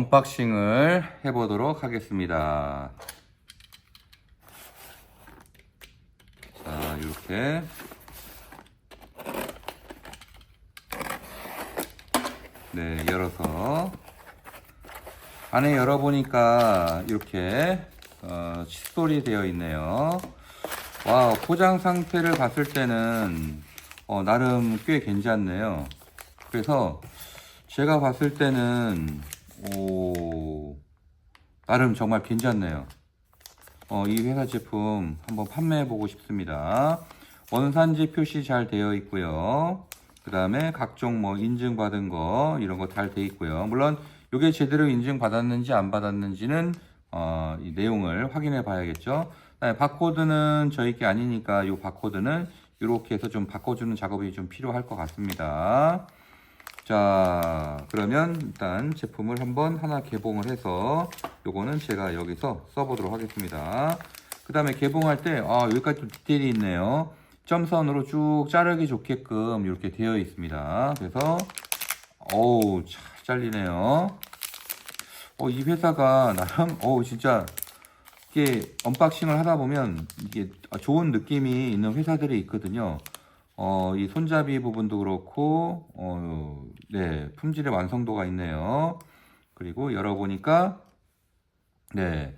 언박싱을 해보도록 하겠습니다. 자, 이렇게. 네, 열어서. 안에 열어보니까 이렇게, 어, 칫솔이 되어 있네요. 와, 포장 상태를 봤을 때는, 어, 나름 꽤 괜찮네요. 그래서 제가 봤을 때는, 오, 나름 정말 괜찮네요. 어, 이 회사 제품 한번 판매해 보고 싶습니다. 원산지 표시 잘 되어 있고요. 그 다음에 각종 뭐 인증 받은 거 이런 거잘 되어 있고요. 물론 이게 제대로 인증 받았는지 안 받았는지는 어, 이 내용을 확인해 봐야겠죠. 네, 바코드는 저희 게 아니니까 이 바코드는 이렇게 해서 좀 바꿔주는 작업이 좀 필요할 것 같습니다. 자, 그러면 일단 제품을 한번 하나 개봉을 해서 요거는 제가 여기서 써보도록 하겠습니다. 그 다음에 개봉할 때, 아, 여기까지 또 디테일이 있네요. 점선으로 쭉 자르기 좋게끔 이렇게 되어 있습니다. 그래서, 어우, 잘 잘리네요. 어, 이 회사가 나름, 어우, 진짜, 이게 언박싱을 하다 보면 이게 좋은 느낌이 있는 회사들이 있거든요. 어, 이 손잡이 부분도 그렇고, 어, 네, 품질의 완성도가 있네요. 그리고 열어보니까, 네,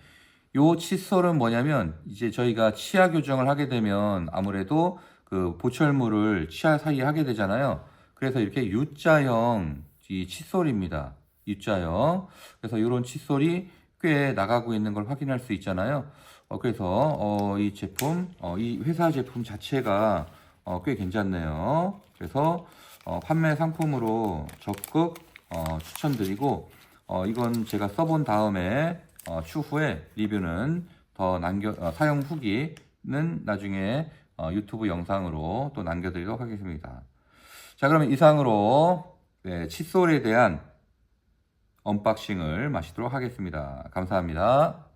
요 칫솔은 뭐냐면, 이제 저희가 치아 교정을 하게 되면 아무래도 그 보철물을 치아 사이에 하게 되잖아요. 그래서 이렇게 U자형 이 칫솔입니다. U자형. 그래서 이런 칫솔이 꽤 나가고 있는 걸 확인할 수 있잖아요. 어, 그래서, 어, 이 제품, 어, 이 회사 제품 자체가 어, 꽤 괜찮네요. 그래서 어, 판매 상품으로 적극 어, 추천드리고 어, 이건 제가 써본 다음에 어, 추후에 리뷰는 더 남겨 어, 사용 후기는 나중에 어, 유튜브 영상으로 또 남겨드리도록 하겠습니다. 자 그러면 이상으로 네, 칫솔에 대한 언박싱을 마치도록 하겠습니다. 감사합니다.